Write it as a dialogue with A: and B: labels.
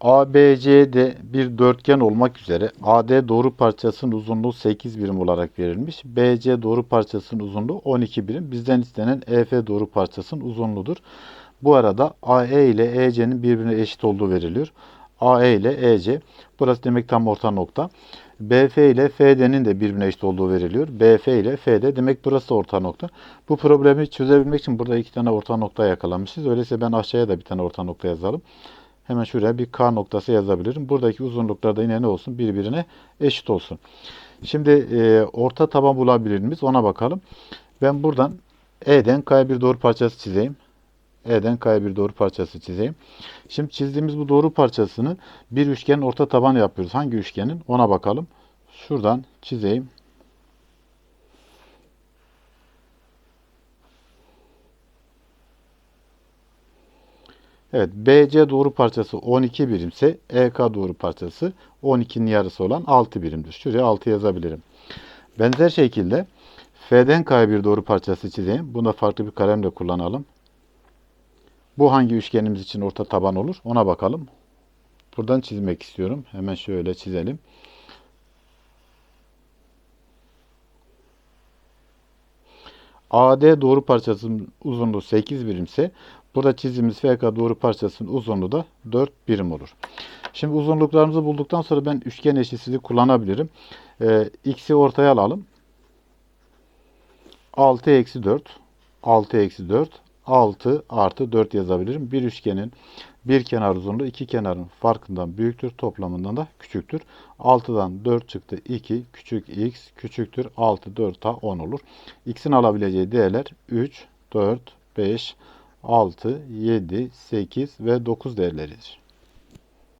A: ABC'de bir dörtgen olmak üzere AD doğru parçasının uzunluğu 8 birim olarak verilmiş. BC doğru parçasının uzunluğu 12 birim. Bizden istenen EF doğru parçasının uzunluğudur. Bu arada AE ile EC'nin birbirine eşit olduğu veriliyor. AE ile EC. Burası demek tam orta nokta. BF ile FD'nin de birbirine eşit olduğu veriliyor. BF ile FD demek burası orta nokta. Bu problemi çözebilmek için burada iki tane orta nokta yakalamışız. Öyleyse ben aşağıya da bir tane orta nokta yazalım. Hemen şuraya bir K noktası yazabilirim. Buradaki uzunluklar da yine ne olsun? Birbirine eşit olsun. Şimdi e, orta taban bulabilir miyiz? Ona bakalım. Ben buradan E'den K'ya bir doğru parçası çizeyim. E'den K'ya bir doğru parçası çizeyim. Şimdi çizdiğimiz bu doğru parçasını bir üçgenin orta tabanı yapıyoruz. Hangi üçgenin? Ona bakalım. Şuradan çizeyim. Evet, BC doğru parçası 12 birimse EK doğru parçası 12'nin yarısı olan 6 birimdir. Şuraya 6 yazabilirim. Benzer şekilde F'den K'ya bir doğru parçası çizeyim. Bunu da farklı bir kalemle kullanalım. Bu hangi üçgenimiz için orta taban olur? Ona bakalım. Buradan çizmek istiyorum. Hemen şöyle çizelim. AD doğru parçasının uzunluğu 8 birimse burada çizdiğimiz FK doğru parçasının uzunluğu da 4 birim olur. Şimdi uzunluklarımızı bulduktan sonra ben üçgen eşitsizliği kullanabilirim. Ee, X'i ortaya alalım. 6 eksi 4 6 eksi 4 6 artı 4 yazabilirim. Bir üçgenin bir kenar uzunluğu iki kenarın farkından büyüktür. Toplamından da küçüktür. 6'dan 4 çıktı 2 küçük x küçüktür 6 4 daha 10 olur. X'in alabileceği değerler 3, 4, 5, 6, 7, 8 ve 9 değerleridir.